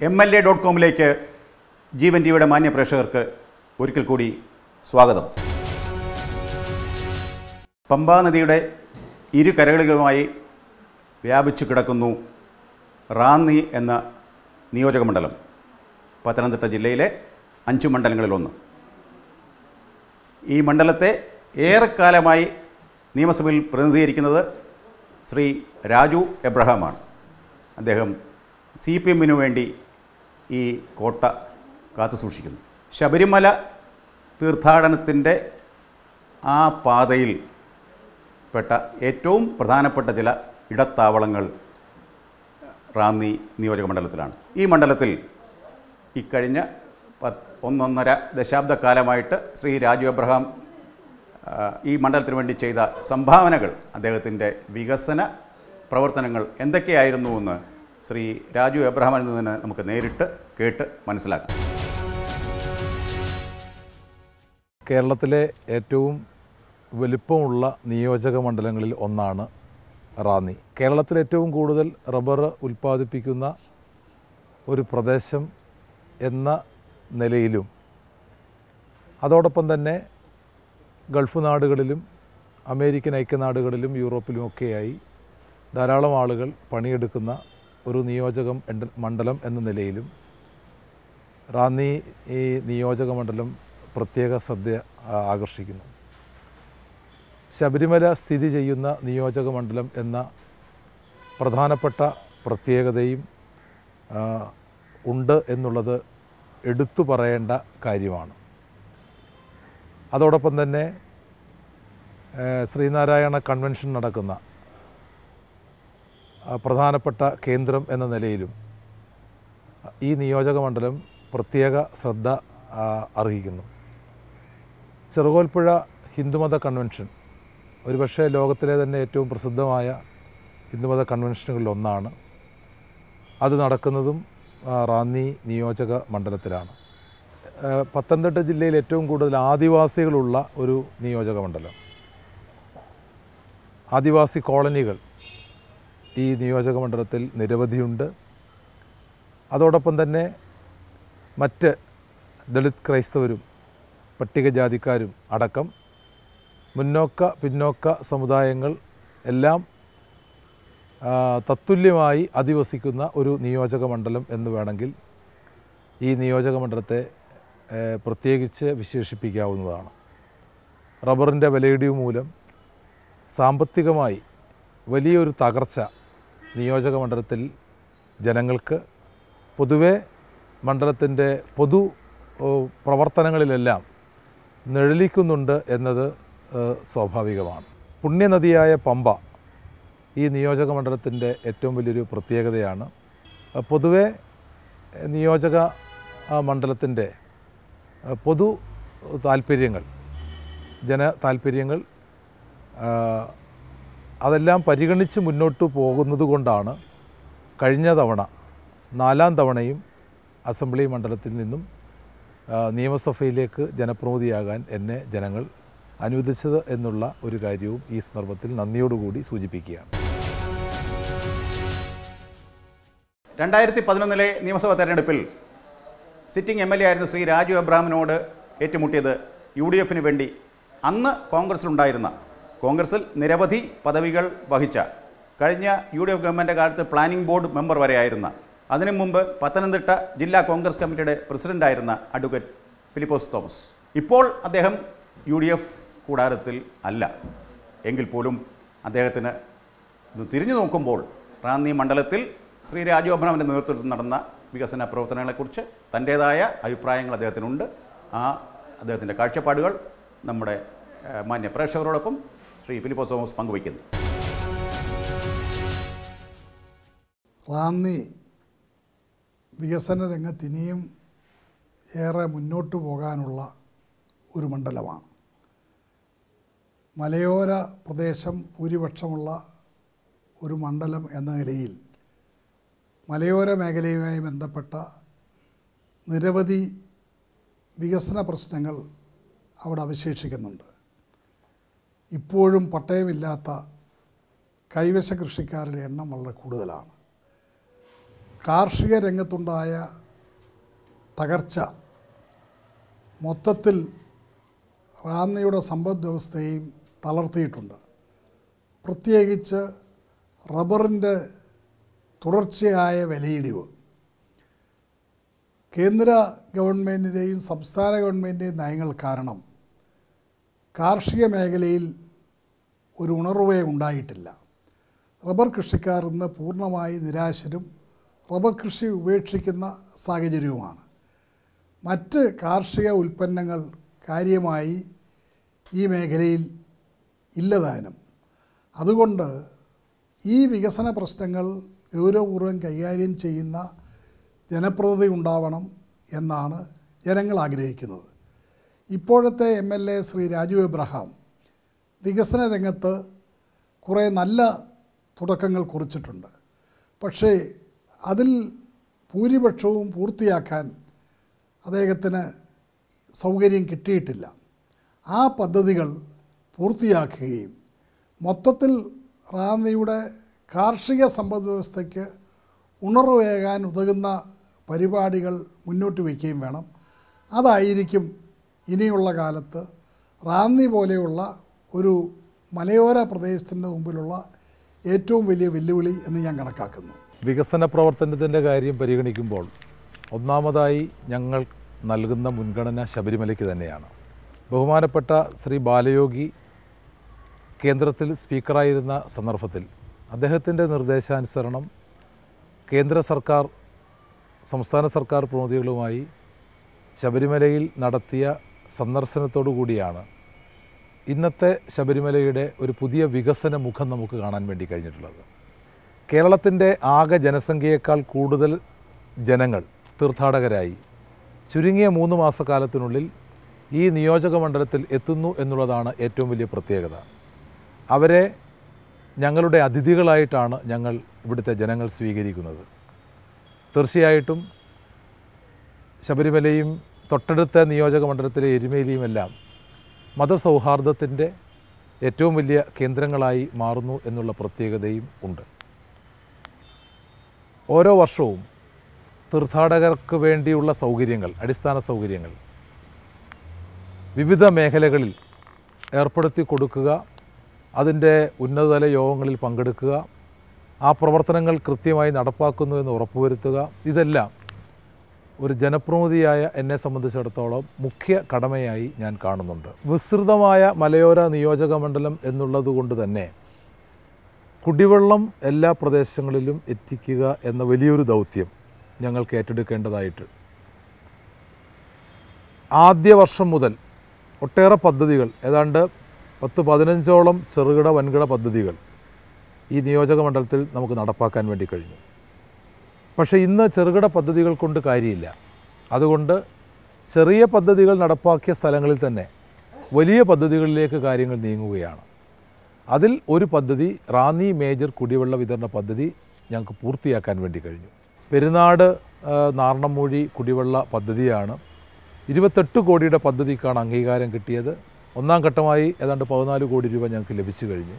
M L A dot കോമിലേക്ക് ജീവൻ ടിവിയുടെ മാന്യ പ്രേക്ഷകർക്ക് ഒരിക്കൽ കൂടി സ്വാഗതം. പമ്പാ നദിയുടെ ഇരു കരകളിലുമായി വ്യാപിച്ചു കിടക്കുന്നു റാന്നി എന്ന നിയോജകമണ്ഡലം പത്തനംതിട്ട ജില്ലയിലെ അഞ്ച് മണ്ഡലങ്ങളിലൊന്ന്. ഈ മണ്ഡലത്തെ ഏറെക്കാലമായി നിയമസഭയിൽ പ്രതിനിധീകരിക്കുന്നത് ശ്രീ രാജു എബ്രഹാമാണ്. അദ്ദേഹം സി പി എമ്മിനു വേണ്ടി ഈ കോട്ട കാത്തു സൂക്ഷിക്കുന്നു. ശബരിമല തീർത്ഥാടനത്തിന്റെ ആ പാതയിൽ പെട്ട ഏറ്റവും പ്രധാനപ്പെട്ട ചില ഇടത്താവളങ്ങൾ റാന്നി നിയോജക മണ്ഡലത്തിലാണ്. ഈ മണ്ഡലത്തിൽ ഇക്കഴിഞ്ഞ പത്ത് ഒന്നൊന്നര ദശാബ്ദക്കാലമായിട്ട് ശ്രീ രാജു എബ്രഹാം ഈ മണ്ഡലത്തിന് വേണ്ടി ചെയ്ത സംഭാവനകൾ അദ്ദേഹത്തിന്റെ വികസന പ്രവർത്തനങ്ങൾ എന്തൊക്കെയായിരുന്നു എന്ന് ശ്രീ രാജു എബ്രഹാമിൽ നിന്ന് നമുക്ക് നേരിട്ട് കേട്ട് മനസ്സിലാക്കാം. കേരളത്തിലെ ഏറ്റവും വലിപ്പമുള്ള നിയോജക മണ്ഡലങ്ങളിൽ ഒന്നാണ് റാന്നി. കേരളത്തിൽ ഏറ്റവും കൂടുതൽ റബ്ബർ ഉൽപ്പാദിപ്പിക്കുന്ന ഒരു പ്രദേശം എന്ന നിലയിലും അതോടൊപ്പം തന്നെ ഗൾഫ് നാടുകളിലും അമേരിക്കൻ ഐക്യനാടുകളിലും യൂറോപ്പിലുമൊക്കെയായി ധാരാളം ആളുകൾ പണിയെടുക്കുന്ന ഒരു നിയോജകം മണ്ഡലം എന്ന നിലയിലും റാന്നി ഈ നിയോജക മണ്ഡലം പ്രത്യേക ശ്രദ്ധ ആകർഷിക്കുന്നു. ശബരിമല സ്ഥിതി ചെയ്യുന്ന നിയോജക മണ്ഡലം എന്ന പ്രധാനപ്പെട്ട പ്രത്യേകതയും ഉണ്ട് എന്നുള്ളത് എടുത്തു പറയേണ്ട കാര്യമാണ്. അതോടൊപ്പം തന്നെ ശ്രീനാരായണ കൺവെൻഷൻ നടക്കുന്ന പ്രധാനപ്പെട്ട കേന്ദ്രം എന്ന നിലയിലും ഈ നിയോജക മണ്ഡലം പ്രത്യേക ശ്രദ്ധ അർഹിക്കുന്നു. ചെറുകോൽപ്പുഴ ഹിന്ദുമത കൺവെൻഷൻ ഒരുപക്ഷെ ലോകത്തിലെ തന്നെ ഏറ്റവും പ്രസിദ്ധമായ ഹിന്ദുമത കൺവെൻഷനുകളിൽ ഒന്നാണ്. അത് നടക്കുന്നതും റാന്നി നിയോജക മണ്ഡലത്തിലാണ്. പത്തനംതിട്ട ജില്ലയിൽ ഏറ്റവും കൂടുതൽ ആദിവാസികളുള്ള ഒരു നിയോജക മണ്ഡലം. ആദിവാസി കോളനികൾ ഈ നിയോജക മണ്ഡലത്തിൽ നിരവധിയുണ്ട്. അതോടൊപ്പം തന്നെ മറ്റ് ദളിത് ക്രൈസ്തവരും പട്ടികജാതിക്കാരും അടക്കം മുന്നോക്ക പിന്നോക്ക സമുദായങ്ങൾ എല്ലാം തത്തുല്യമായി അധിവസിക്കുന്ന ഒരു നിയോജക മണ്ഡലം എന്ന് വേണമെങ്കിൽ ഈ നിയോജക മണ്ഡലത്തെ പ്രത്യേകിച്ച് വിശേഷിപ്പിക്കാവുന്നതാണ്. റബ്ബറിന്റെ വിലയിടിവ് മൂലം സാമ്പത്തികമായി വലിയൊരു തകർച്ച നിയോജക മണ്ഡലത്തിൽ ജനങ്ങൾക്ക് പൊതുവെ മണ്ഡലത്തിന്റെ പൊതു പ്രവർത്തനങ്ങളിലെല്ലാം നിഴലിക്കുന്നുണ്ട് എന്നത് സ്വാഭാവികമാണ്. പുണ്യനദിയായ പമ്പ ഈ നിയോജക മണ്ഡലത്തിന്റെ ഏറ്റവും വലിയൊരു പ്രത്യേകതയാണ്. പൊതുവെ നിയോജക മണ്ഡലത്തിന്റെ പൊതു താല്പര്യങ്ങൾ ജന താല്പര്യങ്ങൾ അതെല്ലാം പരിഗണിച്ച് മുന്നോട്ട് പോകുന്നത് കൊണ്ടാണ് കഴിഞ്ഞ തവണ നാലാം തവണയും അസംബ്ലി മണ്ഡലത്തിൽ നിന്നും നിയമസഭയിലേക്ക് ജനപ്രതിനിധിയാകാൻ എന്നെ ജനങ്ങൾ അനുവദിച്ചത് എന്നുള്ള ഒരു കാര്യവും ഈ സന്ദർഭത്തിൽ നന്ദിയോടുകൂടി സൂചിപ്പിക്കുകയാണ്. രണ്ടായിരത്തി പതിനൊന്നിലെ നിയമസഭാ തെരഞ്ഞെടുപ്പിൽ സിറ്റിംഗ് എം എൽ എ ആയിരുന്ന ശ്രീ രാജു അബ്രാമിനോട് ഏറ്റുമുട്ടിയത് യു ഡി എഫിന് വേണ്ടി. അന്ന് കോൺഗ്രസിലുണ്ടായിരുന്ന കോൺഗ്രസിൽ നിരവധി പദവികൾ വഹിച്ച കഴിഞ്ഞ യു ഡി എഫ് ഗവൺമെന്റ് കാലത്ത് പ്ലാനിംഗ് ബോർഡ് മെമ്പർ വരെയായിരുന്ന അതിനു മുമ്പ് പത്തനംതിട്ട ജില്ലാ കോൺഗ്രസ് കമ്മിറ്റിയുടെ പ്രസിഡന്റായിരുന്ന അഡ്വക്കേറ്റ് ഫിലിപ്പോസ് തോമസ്. ഇപ്പോൾ അദ്ദേഹം യു ഡി എഫ് കൂടാരത്തിൽ അല്ല. എങ്കിൽ പോലും അദ്ദേഹത്തിന് തിരിഞ്ഞു നോക്കുമ്പോൾ റാന്നി മണ്ഡലത്തിൽ ശ്രീ രാജു അബ്രഹാമിന്റെ നേതൃത്വത്തിൽ നടന്ന വികസന പ്രവർത്തനങ്ങളെക്കുറിച്ച് തന്റേതായ അഭിപ്രായങ്ങൾ അദ്ദേഹത്തിനുണ്ട്. ആ അദ്ദേഹത്തിന്റെ കാഴ്ചപ്പാടുകൾ നമ്മുടെ മാന്യ പ്രേക്ഷകരോടൊപ്പം ശ്രീ ഫിലിപ്പോസ് തോമസ് പങ്കുവയ്ക്കുന്നു. റാന്നി വികസന രംഗത്ത് ഇനിയും ഏറെ മുന്നോട്ട് പോകാനുള്ള ഒരു മണ്ഡലമാണ്. മലയോര പ്രദേശം ഭൂരിപക്ഷമുള്ള ഒരു മണ്ഡലം എന്ന നിലയിൽ മലയോര മേഖലയുമായി ബന്ധപ്പെട്ട നിരവധി വികസന പ്രശ്നങ്ങൾ അവിടെ അവശേഷിക്കുന്നുണ്ട്. ഇപ്പോഴും പട്ടയമില്ലാത്ത കൈവശ കൃഷിക്കാരുടെ എണ്ണം വളരെ കൂടുതലാണ്. കാർഷിക രംഗത്തുണ്ടായ തകർച്ച മൊത്തത്തിൽ റാന്നിയുടെ സമ്പദ് വ്യവസ്ഥയെയും തളർത്തിയിട്ടുണ്ട്. പ്രത്യേകിച്ച് റബ്ബറിന്റെ തുടർച്ചയായ വിലയിടിവ്. കേന്ദ്ര ഗവൺമെന്റിന്റെയും സംസ്ഥാന ഗവൺമെന്റിന്റെയും നയങ്ങൾ കാരണം കാർഷിക മേഖലയിൽ ഒരു ഉണർവേ ഉണ്ടായിട്ടില്ല. റബ്ബർ കൃഷിക്കാർ ഇന്ന് പൂർണമായി നിരാശരും റബ്ബർ കൃഷി ഉപേക്ഷിക്കുന്ന സാഹചര്യവുമാണ്. മറ്റ് കാർഷിക ഉൽപ്പന്നങ്ങൾ കാര്യമായി ഈ മേഖലയിൽ ഇല്ലതാനും. അതുകൊണ്ട് ഈ വികസന പ്രശ്നങ്ങൾ ഗൗരവപൂർവം കൈകാര്യം ചെയ്യുന്ന ജനപ്രതിനിധി ഉണ്ടാവണം എന്നാണ് ജനങ്ങൾ ആഗ്രഹിക്കുന്നത്. ഇപ്പോഴത്തെ M L A Shri Raju Abraham വികസന രംഗത്ത് കുറേ നല്ല തുടക്കങ്ങൾ കുറിച്ചിട്ടുണ്ട്. പക്ഷേ അതിൽ ഭൂരിപക്ഷവും പൂർത്തിയാക്കാൻ അദ്ദേഹത്തിന് സൗകര്യം കിട്ടിയിട്ടില്ല. ആ പദ്ധതികൾ പൂർത്തിയാക്കുകയും മൊത്തത്തിൽ റാന്നിയുടെ കാർഷിക സമ്പദ് വ്യവസ്ഥയ്ക്ക് ഉണർവേകാൻ ഉതകുന്ന പരിപാടികൾ മുന്നോട്ട് വയ്ക്കുകയും വേണം. അതായിരിക്കും ഇനിയുള്ള കാലത്ത് റാന്നി പോലെയുള്ള ഒരു മലയോര പ്രദേശത്തിന്റെ മുമ്പിലുള്ള ഏറ്റവും വലിയ വെല്ലുവിളി എന്ന് ഞാൻ കണക്കാക്കുന്നു. വികസന പ്രവർത്തനത്തിന്റെ കാര്യം പരിഗണിക്കുമ്പോൾ ഒന്നാമതായി ഞങ്ങൾ നൽകുന്ന മുൻഗണന ശബരിമലയ്ക്ക് തന്നെയാണ്. ബഹുമാനപ്പെട്ട ശ്രീ ബാലയോഗി കേന്ദ്രത്തിൽ സ്പീക്കറായിരുന്ന സന്ദർഭത്തിൽ അദ്ദേഹത്തിന്റെ നിർദ്ദേശാനുസരണം കേന്ദ്ര സർക്കാർ സംസ്ഥാന സർക്കാർ പ്രതിനിധികളുമായി ശബരിമലയിൽ നടത്തിയ സന്ദർശനത്തോടു കൂടിയാണ് ഇന്നത്തെ ശബരിമലയുടെ ഒരു പുതിയ വികസന മുഖം നമുക്ക് കാണാൻ വേണ്ടി കഴിഞ്ഞിട്ടുള്ളത്. കേരളത്തിന്റെ ആകെ ജനസംഖ്യയേക്കാൾ കൂടുതൽ ജനങ്ങൾ തീർത്ഥാടകരായി. ചുരുങ്ങിയ മൂന്ന് മാസക്കാലത്തിനുള്ളിൽ ഈ നിയോജക മണ്ഡലത്തിൽ എത്തുന്നു എന്നുള്ളതാണ് ഏറ്റവും വലിയ പ്രത്യേകത. അവരെ ഞങ്ങളുടെ അതിഥികളായിട്ടാണ് ഞങ്ങൾ ഇവിടുത്തെ ജനങ്ങൾ സ്വീകരിക്കുന്നത്. തീർച്ചയായിട്ടും ശബരിമലയും തൊട്ടടുത്ത നിയോജക മണ്ഡലത്തിലെ എരുമേലിയുമെല്ലാം മതസൗഹാർദ്ദത്തിന്റെ ഏറ്റവും വലിയ കേന്ദ്രങ്ങളായി മാറുന്നു എന്നുള്ള പ്രത്യേകതയും ഉണ്ട്. ഓരോ വർഷവും തീർത്ഥാടകർക്ക് വേണ്ടിയുള്ള സൗകര്യങ്ങൾ അടിസ്ഥാന സൗകര്യങ്ങൾ വിവിധ മേഖലകളിൽ ഏർപ്പെടുത്തി കൊടുക്കുക അതിന്റെ ഉന്നതതല യോഗങ്ങളിൽ പങ്കെടുക്കുക ആ പ്രവർത്തനങ്ങൾ കൃത്യമായി നടപ്പാക്കുന്നു എന്ന് ഉറപ്പുവരുത്തുക ഇതെല്ലാം ഒരു ജനപ്രതിനിധിയായ എന്നെ സംബന്ധിച്ചിടത്തോളം മുഖ്യ കടമയായി ഞാൻ കാണുന്നുണ്ട്. വിസ്തൃതമായ മലയോര നിയോജക മണ്ഡലം എന്നുള്ളത് കൊണ്ട് തന്നെ കുടിവെള്ളം എല്ലാ പ്രദേശങ്ങളിലും എത്തിക്കുക എന്ന വലിയൊരു ദൗത്യം ഞങ്ങൾക്ക് ഏറ്റെടുക്കേണ്ടതായിട്ട്. ആദ്യ വർഷം മുതൽ ഒട്ടേറെ പദ്ധതികൾ ഏതാണ്ട് പത്ത് പതിനഞ്ചോളം ചെറുകിട വൻകിട പദ്ധതികൾ ഈ നിയോജക മണ്ഡലത്തിൽ നമുക്ക് നടപ്പാക്കാൻ വേണ്ടി കഴിഞ്ഞു. പക്ഷേ ഇന്ന് ചെറുകിട പദ്ധതികൾ കൊണ്ട് കാര്യമില്ല. അതുകൊണ്ട് ചെറിയ പദ്ധതികൾ നടപ്പാക്കിയ സ്ഥലങ്ങളിൽ തന്നെ വലിയ പദ്ധതികളിലേക്ക് കാര്യങ്ങൾ നീങ്ങുകയാണ്. അതിൽ ഒരു പദ്ധതി റാന്നി മേജർ കുടിവെള്ള വിതരണ പദ്ധതി ഞങ്ങൾക്ക് പൂർത്തിയാക്കാൻ വേണ്ടി കഴിഞ്ഞു. പെരുന്നാട് നാർണമൂഴി കുടിവെള്ള പദ്ധതിയാണ്. ഇരുപത്തെട്ട് കോടിയുടെ പദ്ധതിക്കാണ് അംഗീകാരം കിട്ടിയത്. ഒന്നാം ഘട്ടമായി ഏതാണ്ട് പതിനാല് കോടി രൂപ ഞങ്ങൾക്ക് ലഭിച്ചു കഴിഞ്ഞു.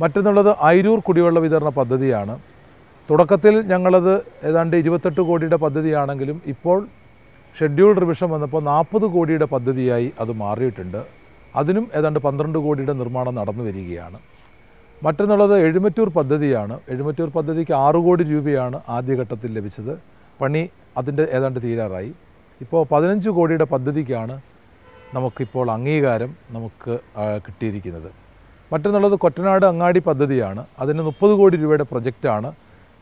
മറ്റൊന്നുള്ളത് അയിരൂർ കുടിവെള്ള വിതരണ പദ്ധതിയാണ്. തുടക്കത്തിൽ ഞങ്ങളത് ഏതാണ്ട് ഇരുപത്തെട്ട് കോടിയുടെ പദ്ധതിയാണെങ്കിലും ഇപ്പോൾ ഷെഡ്യൂൾ റിവിഷൻ വന്നപ്പോൾ നാൽപ്പത് കോടിയുടെ പദ്ധതിയായി അത് മാറിയിട്ടുണ്ട്. അതിനും ഏതാണ്ട് പന്ത്രണ്ട് കോടിയുടെ നിർമ്മാണം നടന്നു വരികയാണ്. മറ്റൊന്നുള്ളത് എഴുമറ്റൂർ പദ്ധതിയാണ്. എഴുമറ്റൂർ പദ്ധതിക്ക് ആറ് കോടി രൂപയാണ് ആദ്യഘട്ടത്തിൽ ലഭിച്ചത്. പണി അതിന്റെ ഏതാണ്ട് തീരാറായി. ഇപ്പോൾ പതിനഞ്ച് കോടിയുടെ പദ്ധതിക്കാണ് നമുക്കിപ്പോൾ അംഗീകാരം നമുക്ക് കിട്ടിയിരിക്കുന്നത്. മറ്റൊന്നുള്ളത് കൊറ്റനാട് അങ്ങാടി പദ്ധതിയാണ്. അതിന് മുപ്പത് കോടി രൂപയുടെ പ്രൊജക്റ്റാണ്.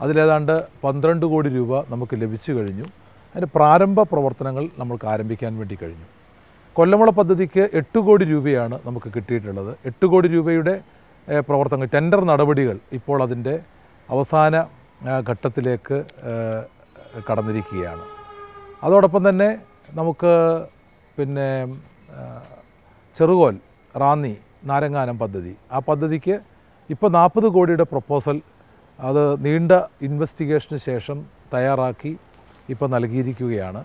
അതിലേതാണ്ട് പന്ത്രണ്ട് കോടി രൂപ നമുക്ക് ലഭിച്ചു കഴിഞ്ഞു. അതിന്റെ പ്രാരംഭ പ്രവർത്തനങ്ങൾ നമ്മൾക്ക് ആരംഭിക്കാൻ വേണ്ടി കഴിഞ്ഞു. കൊല്ലമുള പദ്ധതിക്ക് എട്ട് കോടി രൂപയാണ് നമുക്ക് കിട്ടിയിട്ടുള്ളത്. എട്ട് കോടി രൂപയുടെ പ്രവർത്തനങ്ങൾ ടെൻഡർ നടപടികൾ ഇപ്പോൾ അതിന്റെ അവസാന ഘട്ടത്തിലേക്ക് കടന്നിരിക്കുകയാണ്. അതോടൊപ്പം തന്നെ നമുക്ക് പിന്നെ ചെറുകോൽ റാന്നി നാരങ്ങാനം പദ്ധതി. ആ പദ്ധതിക്ക് ഇപ്പോൾ നാൽപ്പത് കോടിയുടെ പ്രപ്പോസൽ അത് നീണ്ട ഇൻവെസ്റ്റിഗേഷന് ശേഷം തയ്യാറാക്കി ഇപ്പോൾ നൽകിയിരിക്കുകയാണ്.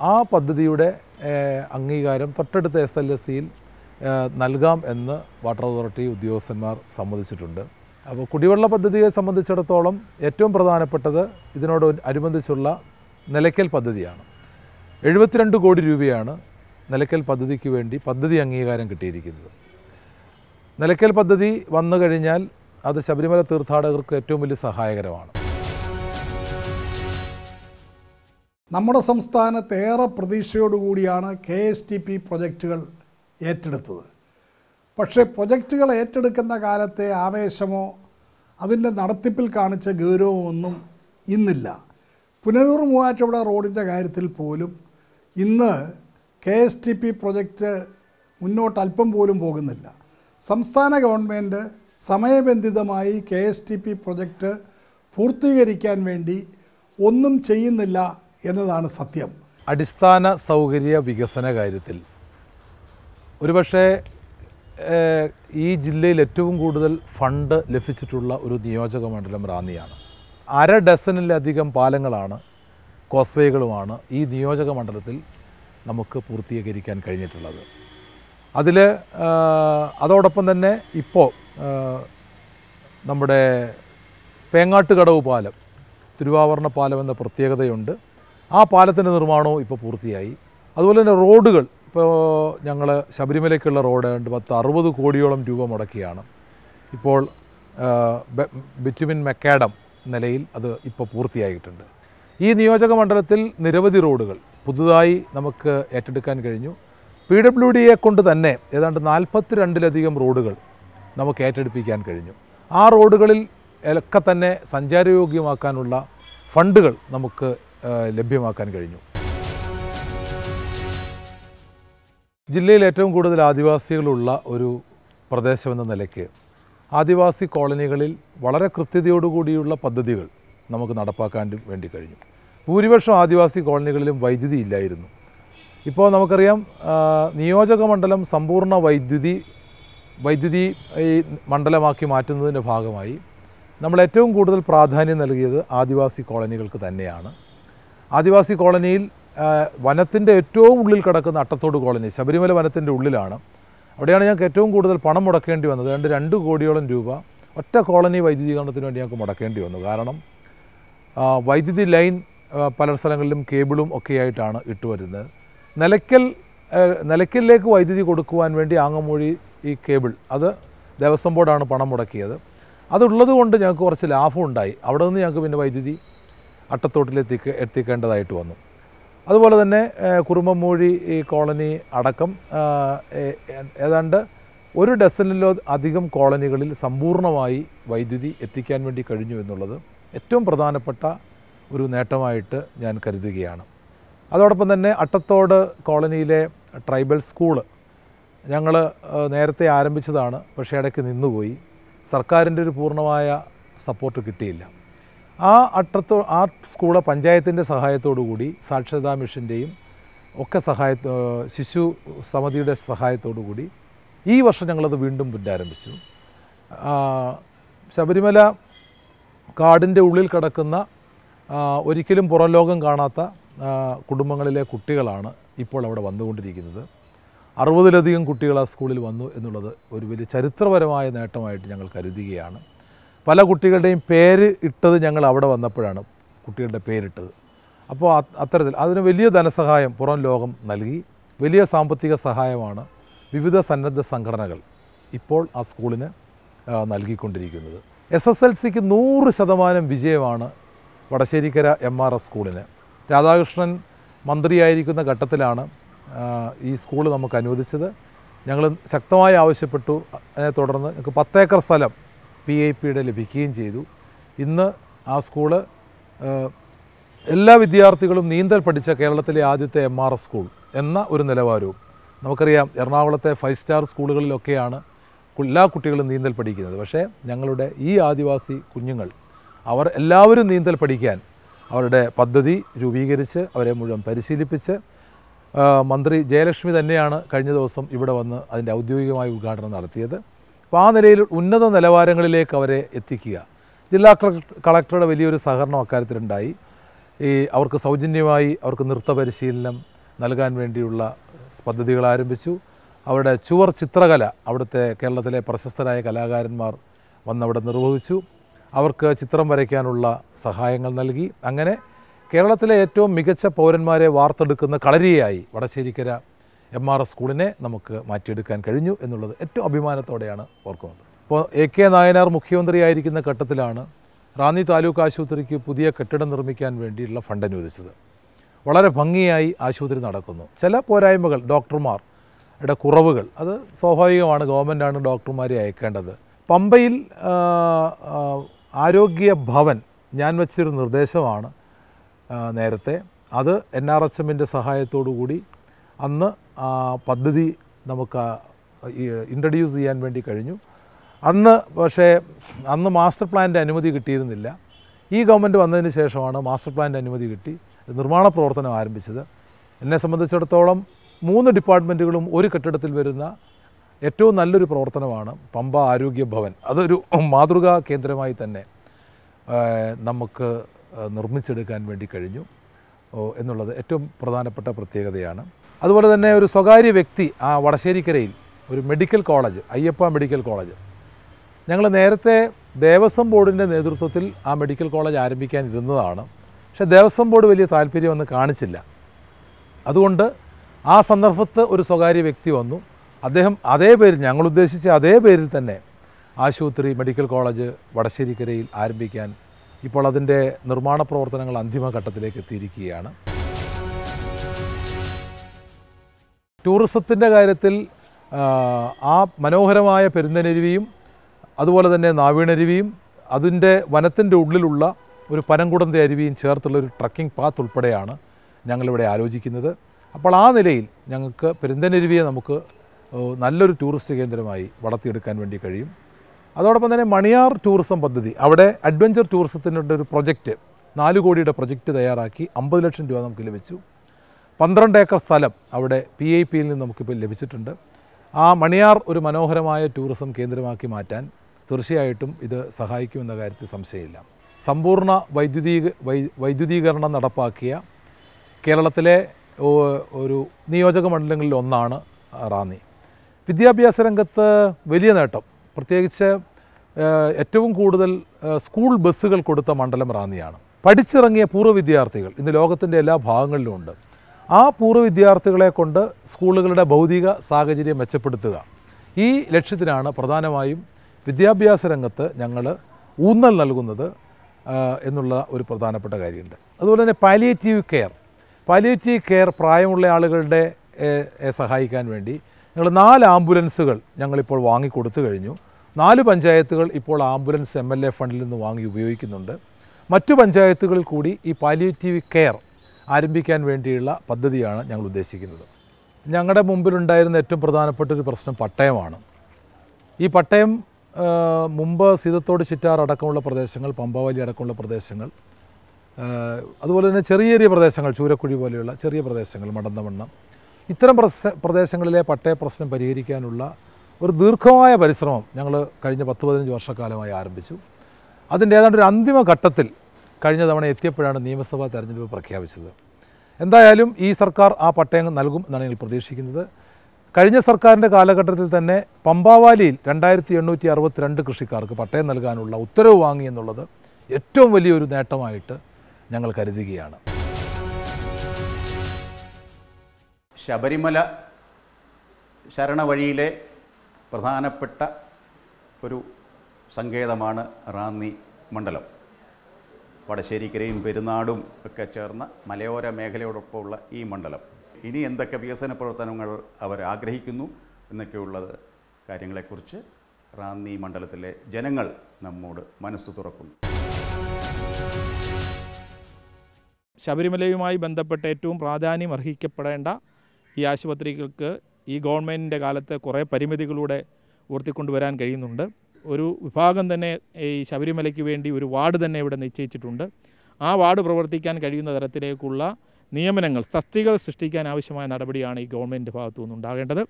ആ, പദ്ധതിയുടെ അംഗീകാരം തൊട്ടടുത്ത എസ് എൽ എസ് സിയിൽ നൽകാം എന്ന് വാട്ടർ അതോറിറ്റി ഉദ്യോഗസ്ഥന്മാർ സമ്മതിച്ചിട്ടുണ്ട്. അപ്പോൾ കുടിവെള്ള പദ്ധതിയെ സംബന്ധിച്ചിടത്തോളം ഏറ്റവും പ്രധാനപ്പെട്ടത് ഇതിനോട് അനുബന്ധിച്ചുള്ള നിലയ്ക്കൽ പദ്ധതിയാണ്. എഴുപത്തിരണ്ട് കോടി രൂപയാണ് നിലയ്ക്കൽ പദ്ധതിക്ക് വേണ്ടി പദ്ധതി അംഗീകാരം കിട്ടിയിരിക്കുന്നത്. നിലയ്ക്കൽ പദ്ധതി വന്നു കഴിഞ്ഞാൽ അത് ശബരിമല തീർത്ഥാടകർക്ക് ഏറ്റവും വലിയ സഹായകരമാണ്. നമ്മുടെ സംസ്ഥാനത്ത് ഏറെ പ്രതീക്ഷയോടുകൂടിയാണ് കെ എസ് ടി പി പ്രൊജക്റ്റുകൾ ഏറ്റെടുത്തത്. പക്ഷേ പ്രൊജക്റ്റുകൾ ഏറ്റെടുക്കുന്ന കാലത്തെ ആവേശമോ അതിന്റെ നടത്തിപ്പിൽ കാണിച്ച ഗൗരവമോ ഒന്നും ഇന്നില്ല. പുനലൂർ മൂവാറ്റുപുഴ റോഡിന്റെ കാര്യത്തിൽ പോലും ഇന്ന് K S T P project മുന്നോട്ട് അല്പം പോലും പോകുന്നില്ല. സംസ്ഥാന ഗവൺമെന്റ് സമയബന്ധിതമായി K S T P project പൂർത്തീകരിക്കാൻ വേണ്ടി ഒന്നും ചെയ്യുന്നില്ല എന്നതാണ് സത്യം. അടിസ്ഥാന സൗകര്യ വികസന കാര്യത്തിൽ. ഒരുപക്ഷെ ഈ ജില്ലയിൽ ഏറ്റവും കൂടുതൽ ഫണ്ട് ലഭിച്ചിട്ടുള്ള ഒരു നിയോജക മണ്ഡലം റാന്നിയാണ്. അര ഡസനിലധികം പാലങ്ങളാണ് കോസ്വേകളുമാണ് ഈ നിയോജക മണ്ഡലത്തിൽ നമുക്ക് പൂർത്തീകരിക്കാൻ കഴിഞ്ഞിട്ടുള്ളത്. അതിൽ അതോടൊപ്പം തന്നെ ഇപ്പോൾ നമ്മുടെ പേങ്ങാട്ടുകടവ് പാലം തിരുവാവരണ പാലം എന്ന പ്രത്യേകതയുണ്ട്. ആ പാലത്തിന്റെ നിർമ്മാണവും ഇപ്പോൾ പൂർത്തിയായി. അതുപോലെ തന്നെ റോഡുകൾ ഇപ്പോൾ ഞങ്ങൾ ശബരിമലയ്ക്കുള്ള റോഡ് ഉണ്ട് പത്ത് അറുപത് കോടിയോളം രൂപ മുടക്കിയാണ്. ഇപ്പോൾ ബിറ്റുമിൻ മെക്കാഡം നിലയിൽ അത് ഇപ്പോൾ പൂർത്തിയായിട്ടുണ്ട്. ഈ നിയോജക മണ്ഡലത്തിൽ നിരവധി റോഡുകൾ പുതുതായി നമുക്ക് ഏറ്റെടുക്കാൻ കഴിഞ്ഞു. പി ഡബ്ല്യു ഡിയെ കൊണ്ട് തന്നെ ഏതാണ്ട് നാൽപ്പത്തി രണ്ടിലധികം റോഡുകൾ നമുക്ക് ഏറ്റെടുപ്പിക്കാൻ കഴിഞ്ഞു. ആ റോഡുകളിൽ ഒക്കെ തന്നെ സഞ്ചാരയോഗ്യമാക്കാനുള്ള ഫണ്ടുകൾ നമുക്ക് ലഭ്യമാക്കാൻ കഴിഞ്ഞു. ജില്ലയിൽ ഏറ്റവും കൂടുതൽ ആദിവാസികളുള്ള ഒരു പ്രദേശമെന്ന നിലയ്ക്ക് ആദിവാസി കോളനികളിൽ വളരെ കൃത്യതയോടുകൂടിയുള്ള പദ്ധതികൾ നമുക്ക് നടപ്പാക്കാൻ വേണ്ടി കഴിഞ്ഞു. ഭൂരിപക്ഷം ആദിവാസി കോളനികളിലും വൈദ്യുതി ഇല്ലായിരുന്നു. ഇപ്പോൾ നമുക്കറിയാം നിയോജക മണ്ഡലം സമ്പൂർണ വൈദ്യുതി വൈദ്യുതി ഈ മണ്ഡലമാക്കി മാറ്റുന്നതിന്റെ ഭാഗമായി നമ്മൾ ഏറ്റവും കൂടുതൽ പ്രാധാന്യം നൽകിയത് ആദിവാസി കോളനികൾക്ക് തന്നെയാണ്. ആദിവാസി കോളനിയിൽ വനത്തിന്റെ ഏറ്റവും ഉള്ളിൽ കിടക്കുന്ന അട്ടത്തോട് കോളനി ശബരിമല വനത്തിന്റെ ഉള്ളിലാണ്. അവിടെയാണ് ഞങ്ങൾക്ക് ഏറ്റവും കൂടുതൽ പണം മുടക്കേണ്ടി വന്നത്. രണ്ട് രണ്ട് കോടിയോളം രൂപ ഒറ്റ കോളനി വൈദ്യുതീകരണത്തിന് വേണ്ടി ഞങ്ങൾക്ക് മുടക്കേണ്ടി വന്നു. കാരണം വൈദ്യുതി ലൈൻ പല സ്ഥലങ്ങളിലും കേബിളും ഒക്കെയായിട്ടാണ് ഇട്ടുവരുന്നത്. നിലയ്ക്കൽ നിലയ്ക്കലിലേക്ക് വൈദ്യുതി കൊടുക്കുവാൻ വേണ്ടി ആങ്ങമൂഴി ഈ കേബിൾ. അത് ദേവസ്വം ബോർഡാണ് പണം മുടക്കിയത്. അതുള്ളത് കൊണ്ട് ഞങ്ങൾക്ക് കുറച്ച് ലാഭം ഉണ്ടായി. അവിടെ നിന്ന് ഞങ്ങൾക്ക് പിന്നെ വൈദ്യുതി അട്ടത്തോട്ടിലെത്തിക്ക് എത്തിക്കേണ്ടതായിട്ട് വന്നു. അതുപോലെ തന്നെ കുറുമ്പമ്മൂഴി ഈ കോളനി അടക്കം ഏതാണ്ട് ഒരു ഡസനിലോ അധികം കോളനികളിൽ സമ്പൂർണമായി വൈദ്യുതി എത്തിക്കാൻ വേണ്ടി കഴിഞ്ഞു എന്നുള്ളത് ഏറ്റവും പ്രധാനപ്പെട്ട ഒരു നേട്ടമായിട്ട് ഞാൻ കരുതുകയാണ്. അതോടൊപ്പം തന്നെ അട്ടത്തോട് കോളനിയിലെ ട്രൈബൽ സ്കൂൾ ഞങ്ങൾ നേരത്തെ ആരംഭിച്ചതാണ് പക്ഷേ ഇടയ്ക്ക് നിന്നുപോയി. സർക്കാരിന്റെ ഒരു പൂർണമായ സപ്പോർട്ട് കിട്ടിയില്ല. ആ അട്ടത്തോ ആ സ്കൂൾ പഞ്ചായത്തിന്റെ കൂടി സാക്ഷരതാ മിഷന്റെയും ഒക്കെ സഹായ ശിശു സമിതിയുടെ കൂടി ഈ വർഷം ഞങ്ങളത് വീണ്ടും പുനരാരംഭിച്ചു. ശബരിമല കാടിന്റെ ഉള്ളിൽ കിടക്കുന്ന ഒരിക്കലും പുറം ലോകം കാണാത്ത കുടുംബങ്ങളിലെ കുട്ടികളാണ് ഇപ്പോൾ അവിടെ വന്നുകൊണ്ടിരിക്കുന്നത്. അറുപതിലധികം കുട്ടികൾ ആ സ്കൂളിൽ വന്നു എന്നുള്ളത് ഒരു വലിയ ചരിത്രപരമായ നേട്ടമായിട്ട് ഞങ്ങൾ കരുതുകയാണ്. പല കുട്ടികളുടെയും പേര് ഇട്ടത് ഞങ്ങൾ അവിടെ വന്നപ്പോഴാണ് കുട്ടികളുടെ പേരിട്ടത്. അപ്പോൾ അത്തരത്തിൽ അതിന് വലിയ ധനസഹായം പുറം ലോകം നൽകി. വലിയ സാമ്പത്തിക സഹായമാണ് വിവിധ സന്നദ്ധ സംഘടനകൾ ഇപ്പോൾ ആ സ്കൂളിന് നൽകിക്കൊണ്ടിരിക്കുന്നത്. എസ് എസ് എൽ സിക്ക് നൂറ് ശതമാനം വിജയമാണ് വടശ്ശേരിക്കര എം ആർ എസ് സ്കൂളിന്. രാധാകൃഷ്ണൻ മന്ത്രിയായിരിക്കുന്ന ഘട്ടത്തിലാണ് ഈ സ്കൂൾ നമുക്ക് അനുവദിച്ചത്. ഞങ്ങൾ ശക്തമായി ആവശ്യപ്പെട്ടു. അതിനെ തുടർന്ന് ഞങ്ങൾക്ക് പത്തേക്കർ സ്ഥലം പി ഐ പിയുടെ ലഭിക്കുകയും ചെയ്തു. ഇന്ന് ആ സ്കൂൾ എല്ലാ വിദ്യാർത്ഥികളും നീന്തൽ പഠിച്ച കേരളത്തിലെ ആദ്യത്തെ എം ആർ എസ് സ്കൂൾ എന്ന ഒരു നിലവാരവും. നമുക്കറിയാം എറണാകുളത്തെ ഫൈവ് സ്റ്റാർ സ്കൂളുകളിലൊക്കെയാണ് എല്ലാ കുട്ടികളും നീന്തൽ പഠിക്കുന്നത്. പക്ഷേ ഞങ്ങളുടെ ഈ ആദിവാസി കുഞ്ഞുങ്ങൾ അവർ എല്ലാവരും നീന്തൽ പഠിക്കാൻ അവരുടെ പദ്ധതി രൂപീകരിച്ച് അവരെ മുഴുവൻ പരിശീലിപ്പിച്ച് മന്ത്രി ജയലക്ഷ്മി തന്നെയാണ് കഴിഞ്ഞ ദിവസം ഇവിടെ വന്ന് അതിന്റെ ഔദ്യോഗികമായ ഉദ്ഘാടനം നടത്തിയത്. അപ്പോൾ ആ നിലയിൽ ഉന്നത നിലവാരങ്ങളിലേക്ക് അവരെ എത്തിക്കുക. ജില്ലാ കളക്ടറുടെ വലിയൊരു സഹകരണം അക്കാര്യത്തിലുണ്ടായി. ഈ അവർക്ക് സൗജന്യമായി അവർക്ക് നൃത്ത പരിശീലനം നൽകാൻ വേണ്ടിയുള്ള പദ്ധതികൾ ആരംഭിച്ചു. അവരുടെ ചുവർ ചിത്രകല അവിടുത്തെ കേരളത്തിലെ പ്രശസ്തരായ കലാകാരന്മാർ വന്നവിടെ നിർവഹിച്ചു. അവർക്ക് ചിത്രം വരയ്ക്കാനുള്ള സഹായങ്ങൾ നൽകി. അങ്ങനെ കേരളത്തിലെ ഏറ്റവും മികച്ച പൗരന്മാരെ വാർത്തെടുക്കുന്ന കളരിയായി വടശ്ശേരിക്കര എം ആർ എസ് സ്കൂളിനെ നമുക്ക് മാറ്റിയെടുക്കാൻ കഴിഞ്ഞു എന്നുള്ളത് ഏറ്റവും അഭിമാനത്തോടെയാണ് ഓർക്കുന്നത്. ഇപ്പോൾ എ കെ നായനാർ മുഖ്യമന്ത്രിയായിരിക്കുന്ന ഘട്ടത്തിലാണ് റാന്നി താലൂക്ക് ആശുപത്രിക്ക് പുതിയ കെട്ടിടം നിർമ്മിക്കാൻ വേണ്ടിയുള്ള ഫണ്ട് അനുവദിച്ചത്. വളരെ ഭംഗിയായി ആശുപത്രി നടക്കുന്നു. ചില പോരായ്മകൾ ഡോക്ടർമാരുടെ കുറവുകൾ അത് സ്വാഭാവികമാണ് ഗവൺമെന്റാണ് ഡോക്ടർമാരെ അയക്കേണ്ടത്. പമ്പയിൽ ആരോഗ്യ ഭവൻ ഞാൻ വെച്ചൊരു നിർദ്ദേശമാണ് നേരത്തെ. അത് എൻ ആർ എസ് എമ്മിന്റെ കൂടി അന്ന് ആ പദ്ധതി നമുക്ക് ഇൻട്രൊഡ്യൂസ് ചെയ്യാൻ വേണ്ടി കഴിഞ്ഞു. അന്ന് പക്ഷേ അന്ന് മാസ്റ്റർ പ്ലാന്റെ അനുമതി കിട്ടിയിരുന്നില്ല. ഈ ഗവൺമെന്റ് വന്നതിന് ശേഷമാണ് മാസ്റ്റർ പ്ലാന്റെ അനുമതി കിട്ടി. നിർമ്മാണ പ്രവർത്തനം ആരംഭിച്ചത്. എന്നെ സംബന്ധിച്ചിടത്തോളം മൂന്ന് ഡിപ്പാർട്ട്മെന്റുകളും ഒരു കെട്ടിടത്തിൽ വരുന്ന ഏറ്റവും നല്ലൊരു പ്രവർത്തനമാണ് പമ്പ ആരോഗ്യ ഭവൻ. അതൊരു മാതൃകാ കേന്ദ്രമായി തന്നെ നമുക്ക് നിർമ്മിച്ചെടുക്കാൻ വേണ്ടി കഴിഞ്ഞു. എന്നുള്ളത് ഏറ്റവും പ്രധാനപ്പെട്ട പ്രത്യേകതയാണ്. അതുപോലെ തന്നെ ഒരു സ്വകാര്യ വ്യക്തി ആ വടശ്ശേരിക്കരയിൽ ഒരു medical college Ayyappa medical college. ഞങ്ങൾ നേരത്തെ ദേവസ്വം ബോർഡിന്റെ നേതൃത്വത്തിൽ ആ മെഡിക്കൽ കോളേജ് ആരംഭിക്കാൻ ഇരുന്നതാണ്. പക്ഷേ ദേവസ്വം ബോർഡ് വലിയ താല്പര്യമൊന്നും കാണിച്ചില്ല. അതുകൊണ്ട് ആ സന്ദർഭത്ത് ഒരു സ്വകാര്യ വ്യക്തി വന്നു. അദ്ദേഹം അതേ പേരിൽ ഞങ്ങൾ ഉദ്ദേശിച്ച അതേ പേരിൽ തന്നെ ആശുപത്രി മെഡിക്കൽ കോളേജ് വടശ്ശേരിക്കരയിൽ ആരംഭിക്കാൻ ഇപ്പോൾ അതിന്റെ നിർമ്മാണ പ്രവർത്തനങ്ങൾ അന്തിമഘട്ടത്തിലേക്ക് എത്തിയിരിക്കുകയാണ്. ടൂറിസത്തിന്റെ കാര്യത്തിൽ ആ, മനോഹരമായ പെരുന്തനരുവിയും അതുപോലെ തന്നെ നാവീണരുവിയും അതിന്റെ വനത്തിന്റെ ഉള്ളിലുള്ള ഒരു പനംകുടന്ത അരുവിയും ചേർത്തുള്ള ഒരു ട്രക്കിംഗ് പാത്ത് ഉൾപ്പെടെയാണ് ഞങ്ങളിവിടെ ആലോചിക്കുന്നത്. അപ്പോൾ ആ നിലയിൽ ഞങ്ങൾക്ക് പെരുന്തനരുവിയെ നമുക്ക് നല്ലൊരു ടൂറിസ്റ്റ് കേന്ദ്രമായി വളർത്തിയെടുക്കാൻ വേണ്ടി കഴിയും. അതോടൊപ്പം തന്നെ മണിയാർ ടൂറിസം പദ്ധതി. അവിടെ അഡ്വഞ്ചർ ടൂറിസത്തിന്റെ ഒരു പ്രൊജക്റ്റ് നാല് കോടിയുടെ പ്രൊജക്റ്റ് തയ്യാറാക്കി അമ്പത് ലക്ഷം രൂപ നമുക്ക് ലഭിച്ചു. പന്ത്രണ്ട് ഏക്കർ സ്ഥലം അവിടെ പി ഐ പിയിൽ നിന്ന് നമുക്കിപ്പോൾ ലഭിച്ചിട്ടുണ്ട്. ആ മണിയാർ ഒരു മനോഹരമായ ടൂറിസം കേന്ദ്രമാക്കി മാറ്റാൻ തീർച്ചയായിട്ടും ഇത് സഹായിക്കുമെന്ന കാര്യത്തിൽ സംശയമില്ല. സമ്പൂർണ വൈദ്യുതീ വൈദ്യുതീകരണം നടപ്പാക്കിയ കേരളത്തിലെ ഒരു നിയോജക മണ്ഡലങ്ങളിൽ ഒന്നാണ് റാന്നി. വിദ്യാഭ്യാസ രംഗത്ത് വലിയ നേട്ടം. പ്രത്യേകിച്ച് ഏറ്റവും കൂടുതൽ സ്കൂൾ ബസ്സുകൾ കൊടുത്ത മണ്ഡലം റാന്നിയാണ്. പഠിച്ചിറങ്ങിയ പൂർവ വിദ്യാർത്ഥികൾ ഇന്ന് ലോകത്തിന്റെ എല്ലാ ഭാഗങ്ങളിലും ഉണ്ട്. ആ പൂർവ വിദ്യാർത്ഥികളെ കൊണ്ട് സ്കൂളുകളുടെ ഭൗതിക സാഹചര്യം മെച്ചപ്പെടുത്തുക. ഈ ലക്ഷ്യത്തിനാണ് പ്രധാനമായും വിദ്യാഭ്യാസ രംഗത്ത് ഞങ്ങൾ ഊന്നൽ നൽകുന്നത് എന്നുള്ള ഒരു പ്രധാനപ്പെട്ട കാര്യമുണ്ട്. അതുപോലെ തന്നെ പാലിയേറ്റീവ് കെയർ പാലിയേറ്റീവ് കെയർ പ്രായമുള്ള ആളുകളുടെ സഹായിക്കാൻ വേണ്ടി ഞങ്ങൾ നാല് ആംബുലൻസുകൾ ഞങ്ങളിപ്പോൾ വാങ്ങിക്കൊടുത്തു കഴിഞ്ഞു. നാല് പഞ്ചായത്തുകൾ ഇപ്പോൾ ആംബുലൻസ് എം എൽ എ ഫണ്ടിൽ നിന്ന് വാങ്ങി ഉപയോഗിക്കുന്നുണ്ട്. മറ്റു പഞ്ചായത്തുകൾ കൂടി ഈ പാലിയേറ്റീവ് കെയർ ആരംഭിക്കാൻ വേണ്ടിയുള്ള പദ്ധതിയാണ് ഞങ്ങൾ ഉദ്ദേശിക്കുന്നത്. ഞങ്ങളുടെ മുമ്പിലുണ്ടായിരുന്ന ഏറ്റവും പ്രധാനപ്പെട്ട ഒരു പ്രശ്നം പട്ടയമാണ്. ഈ പട്ടയം മുമ്പ് സീതത്തോട് ചിറ്റാർ അടക്കമുള്ള പ്രദേശങ്ങൾ പമ്പാവലി അടക്കമുള്ള പ്രദേശങ്ങൾ അതുപോലെ തന്നെ ചെറിയ ചെറിയ പ്രദേശങ്ങൾ ചൂരക്കുഴി പോലെയുള്ള ചെറിയ പ്രദേശങ്ങൾ മടന്തമണ്ണം ഇത്തരം പ്രദേശങ്ങളിലെ പട്ടയ പ്രശ്നം പരിഹരിക്കാനുള്ള ഒരു ദീർഘമായ പരിശ്രമം ഞങ്ങൾ കഴിഞ്ഞ പത്ത് പതിനഞ്ച് വർഷക്കാലമായി ആരംഭിച്ചു. അതിന്റെ ഏതാണ്ട് ഒരു അന്തിമ ഘട്ടത്തിൽ കഴിഞ്ഞ തവണ എത്തിയപ്പോഴാണ് നിയമസഭാ തെരഞ്ഞെടുപ്പ് പ്രഖ്യാപിച്ചത്. എന്തായാലും ഈ സർക്കാർ ആ പട്ടയം നൽകും എന്നാണ് ഞങ്ങൾ പ്രതീക്ഷിക്കുന്നത്. കഴിഞ്ഞ സർക്കാരിന്റെ കാലഘട്ടത്തിൽ തന്നെ പമ്പാവാലിയിൽ രണ്ടായിരത്തി എണ്ണൂറ്റി അറുപത്തിരണ്ട് കൃഷിക്കാർക്ക് പട്ടയം നൽകാനുള്ള ഉത്തരവ് വാങ്ങി എന്നുള്ളത് ഏറ്റവും വലിയൊരു നേട്ടമായിട്ട് ഞങ്ങൾ കരുതുകയാണ്. ശബരിമല ശരണവഴിയിലെ പ്രധാനപ്പെട്ട ഒരു സങ്കേതമാണ് റാന്നി മണ്ഡലം. വടശ്ശേരിക്കരയും പെരുന്നാടും ഒക്കെ ചേർന്ന മലയോര മേഖലയോടൊപ്പമുള്ള ഈ മണ്ഡലം. ഇനി എന്തൊക്കെ വികസന പ്രവർത്തനങ്ങൾ അവർ ആഗ്രഹിക്കുന്നു എന്നൊക്കെയുള്ളത് കാര്യങ്ങളെക്കുറിച്ച് റാന്നി മണ്ഡലത്തിലെ ജനങ്ങൾ നമ്മോട് മനസ്സ് തുറക്കുന്നു. ശബരിമലയുമായി ബന്ധപ്പെട്ട ഏറ്റവും പ്രാധാന്യം അർഹിക്കപ്പെടേണ്ട ഈ ആശുപത്രികൾക്ക് ഈ ഗവൺമെന്റിന്റെ കാലത്ത് കുറേ പരിമിതികളൂടെ ഉയർത്തിക്കൊണ്ടുവരാൻ കഴിയുന്നുണ്ട്. ഒരു വിഭാഗം തന്നെ ഈ ശബരിമലയ്ക്ക് വേണ്ടി ഒരു വാർഡ് തന്നെ ഇവിടെ നിശ്ചയിച്ചിട്ടുണ്ട്. ആ വാർഡ് പ്രവർത്തിക്കാൻ കഴിയുന്ന തരത്തിലേക്കുള്ള നിയമനങ്ങൾ തസ്തികൾ സൃഷ്ടിക്കാൻ ആവശ്യമായ നടപടിയാണ് ഈ ഗവൺമെന്റ് ഭാഗത്തു നിന്നുണ്ടാകേണ്ടത്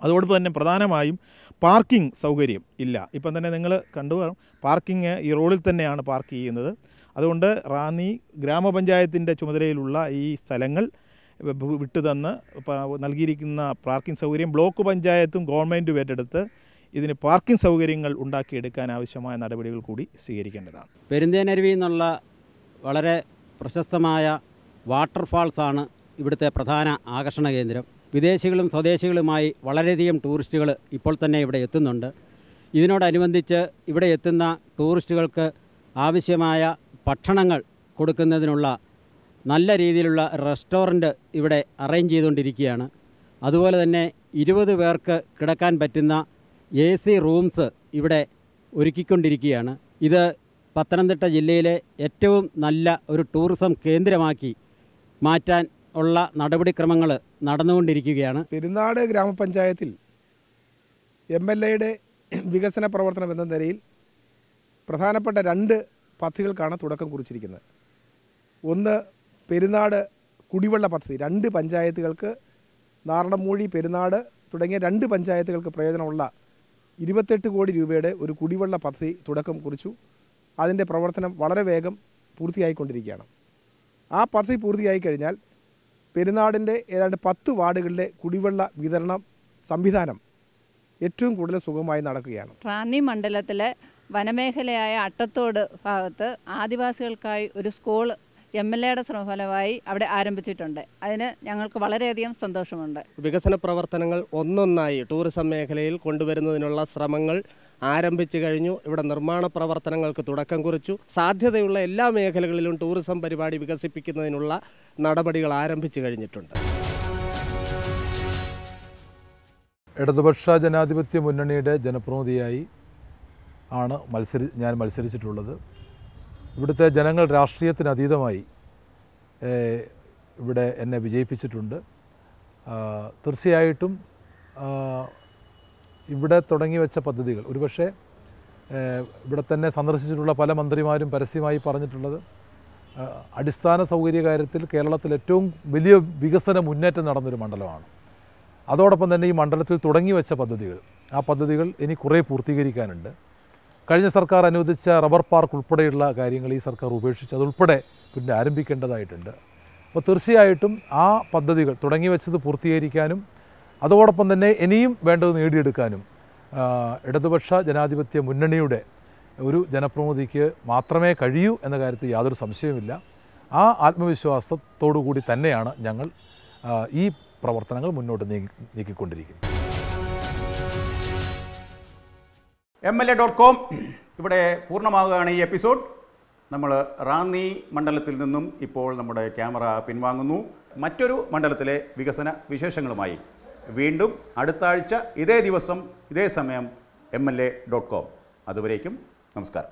അതോടൊപ്പം തന്നെ പ്രധാനമായും പാർക്കിംഗ് സൗകര്യം ഇല്ല. ഇപ്പം തന്നെ നിങ്ങൾ കണ്ടു കാണും, പാർക്കിംഗ് ഈ റോഡിൽ തന്നെയാണ് പാർക്ക് ചെയ്യുന്നത്. അതുകൊണ്ട് റാന്നി ഗ്രാമപഞ്ചായത്തിന്റെ ചുമതലയിലുള്ള ഈ സ്ഥലങ്ങൾ വ- വിട്ടു തന്ന് നൽകിയിരിക്കുന്ന പാർക്കിംഗ് സൗകര്യം ബ്ലോക്ക് പഞ്ചായത്തും ഗവൺമെന്റും ഏറ്റെടുത്ത് ഇതിന് പാർക്കിംഗ് സൗകര്യങ്ങൾ ഉണ്ടാക്കിയെടുക്കാൻ ആവശ്യമായ നടപടികൾ കൂടി സ്വീകരിക്കേണ്ടതാണ്. പെരുന്തേനരുവി എന്നുള്ള വളരെ പ്രശസ്തമായ വാട്ടർഫാൾസാണ് ഇവിടുത്തെ പ്രധാന ആകർഷണ കേന്ദ്രം. വിദേശികളും സ്വദേശികളുമായി വളരെയധികം ടൂറിസ്റ്റുകൾ ഇപ്പോൾ തന്നെ ഇവിടെ എത്തുന്നുണ്ട്. ഇതിനോടനുബന്ധിച്ച് ഇവിടെ എത്തുന്ന ടൂറിസ്റ്റുകൾക്ക് ആവശ്യമായ ഭക്ഷണങ്ങൾ കൊടുക്കുന്നതിനുള്ള നല്ല രീതിയിലുള്ള റെസ്റ്റോറന്റ് ഇവിടെ അറേഞ്ച് ചെയ്തുകൊണ്ടിരിക്കുകയാണ്. അതുപോലെ തന്നെ ഇരുപത് പേർക്ക് കിടക്കാൻ പറ്റുന്ന എ സി റൂംസ് ഇവിടെ ഒരുക്കിക്കൊണ്ടിരിക്കുകയാണ്. ഇത് പത്തനംതിട്ട ജില്ലയിലെ ഏറ്റവും നല്ല ഒരു ടൂറിസം കേന്ദ്രമാക്കി മാറ്റാൻ ഉള്ള നടപടിക്രമങ്ങൾ നടന്നുകൊണ്ടിരിക്കുകയാണ്. പെരുന്നാട് ഗ്രാമപഞ്ചായത്തിൽ എം എൽ എയുടെ വികസന പ്രവർത്തനം എന്ന നിലയിൽ പ്രധാനപ്പെട്ട രണ്ട് പദ്ധതികൾക്കാണ് തുടക്കം കുറിച്ചിരിക്കുന്നത്. ഒന്ന് പെരുന്നാട് കുടിവെള്ള പദ്ധതി രണ്ട് പഞ്ചായത്തുകൾക്ക് നാറണമൂഴി പെരുന്നാട് തുടങ്ങിയ രണ്ട് പഞ്ചായത്തുകൾക്ക് പ്രയോജനമുള്ള ഇരുപത്തെട്ട് കോടി രൂപയുടെ ഒരു കുടിവെള്ള പദ്ധതി തുടക്കം കുറിച്ചു. അതിന്റെ പ്രവർത്തനം വളരെ വേഗം പൂർത്തിയായിക്കൊണ്ടിരിക്കുകയാണ്. ആ പദ്ധതി പൂർത്തിയായി കഴിഞ്ഞാൽ പെരുന്നാടിന്റെ ഏതാണ്ട് പത്ത് വാർഡുകളിലെ കുടിവെള്ള വിതരണം സംവിധാനം ഏറ്റവും കൂടുതൽ സുഖമായി നടക്കുകയാണ്. റാന്നി മണ്ഡലത്തിലെ വനമേഖലയായ അട്ടത്തോട് ഭാഗത്ത് ആദിവാസികൾക്കായി ഒരു സ്കൂൾ എം എൽ എയുടെ ശ്രമഫലമായി അവിടെ ആരംഭിച്ചിട്ടുണ്ട്. അതിന് ഞങ്ങൾക്ക് വളരെയധികം സന്തോഷമുണ്ട്. വികസന പ്രവർത്തനങ്ങൾ ഒന്നൊന്നായി ടൂറിസം മേഖലയിൽ കൊണ്ടുവരുന്നതിനുള്ള ശ്രമങ്ങൾ ആരംഭിച്ചു കഴിഞ്ഞു. ഇവിടെ നിർമ്മാണ പ്രവർത്തനങ്ങൾക്ക് തുടക്കം കുറിച്ചു. സാധ്യതയുള്ള എല്ലാ മേഖലകളിലും ടൂറിസം പരിപാടി വികസിപ്പിക്കുന്നതിനുള്ള നടപടികൾ ആരംഭിച്ചു കഴിഞ്ഞിട്ടുണ്ട്. ഇടതുപക്ഷ ജനാധിപത്യ മുന്നണിയുടെ ജനപ്രതിനിധിയായി ആണ് മത്സരി ഞാൻ മത്സരിച്ചിട്ടുള്ളത്. ഇവിടുത്തെ ജനങ്ങൾ രാഷ്ട്രീയത്തിന് അതീതമായി ഇവിടെ എന്നെ വിജയിപ്പിച്ചിട്ടുണ്ട്. തീർച്ചയായിട്ടും ഇവിടെ തുടങ്ങി വെച്ച പദ്ധതികൾ ഒരുപക്ഷെ ഇവിടെ തന്നെ സന്ദർശിച്ചിട്ടുള്ള പല മന്ത്രിമാരും പരസ്യമായി പറഞ്ഞിട്ടുള്ളത് അടിസ്ഥാന സൗകര്യ കാര്യത്തിൽ കേരളത്തിൽ ഏറ്റവും വലിയ വികസന മുന്നേറ്റം നടന്നൊരു മണ്ഡലമാണ്. അതോടൊപ്പം തന്നെ ഈ മണ്ഡലത്തിൽ തുടങ്ങി വെച്ച പദ്ധതികൾ ആ പദ്ധതികൾ ഇനി കുറേ പൂർത്തീകരിക്കാനുണ്ട്. കഴിഞ്ഞ സർക്കാർ അനുവദിച്ച റബ്ബർ പാർക്ക് ഉൾപ്പെടെയുള്ള കാര്യങ്ങൾ ഈ സർക്കാർ ഉപേക്ഷിച്ച് അതുൾപ്പെടെ പിന്നെ ആരംഭിക്കേണ്ടതായിട്ടുണ്ട്. അപ്പോൾ തീർച്ചയായിട്ടും ആ പദ്ധതികൾ തുടങ്ങി വെച്ചത് പൂർത്തീകരിക്കാനും അതോടൊപ്പം തന്നെ ഇനിയും വേണ്ടത് നേടിയെടുക്കാനും ഇടതുപക്ഷ ജനാധിപത്യ മുന്നണിയുടെ ഒരു ജനപ്രതിനിധിക്ക് മാത്രമേ കഴിയൂ എന്ന കാര്യത്തിൽ യാതൊരു സംശയവുമില്ല. ആ ആത്മവിശ്വാസത്തോടു കൂടി തന്നെയാണ് ഞങ്ങൾ ഈ പ്രവർത്തനങ്ങൾ മുന്നോട്ട് നീക്കി നീക്കിക്കൊണ്ടിരിക്കുന്നത്. M L A dot com ഇവിടെ പൂർണമാവുകയാണ് ഈ എപ്പിസോഡ്. നമ്മൾ റാന്നി മണ്ഡലത്തിൽ നിന്നും ഇപ്പോൾ നമ്മുടെ ക്യാമറ പിൻവാങ്ങുന്നു. മറ്റൊരു മണ്ഡലത്തിലെ വികസന വിശേഷങ്ങളുമായി വീണ്ടും അടുത്ത ആഴ്ച ഇതേ ദിവസം ഇതേ സമയം M L A dot com അതുവരേക്കും നമസ്കാരം.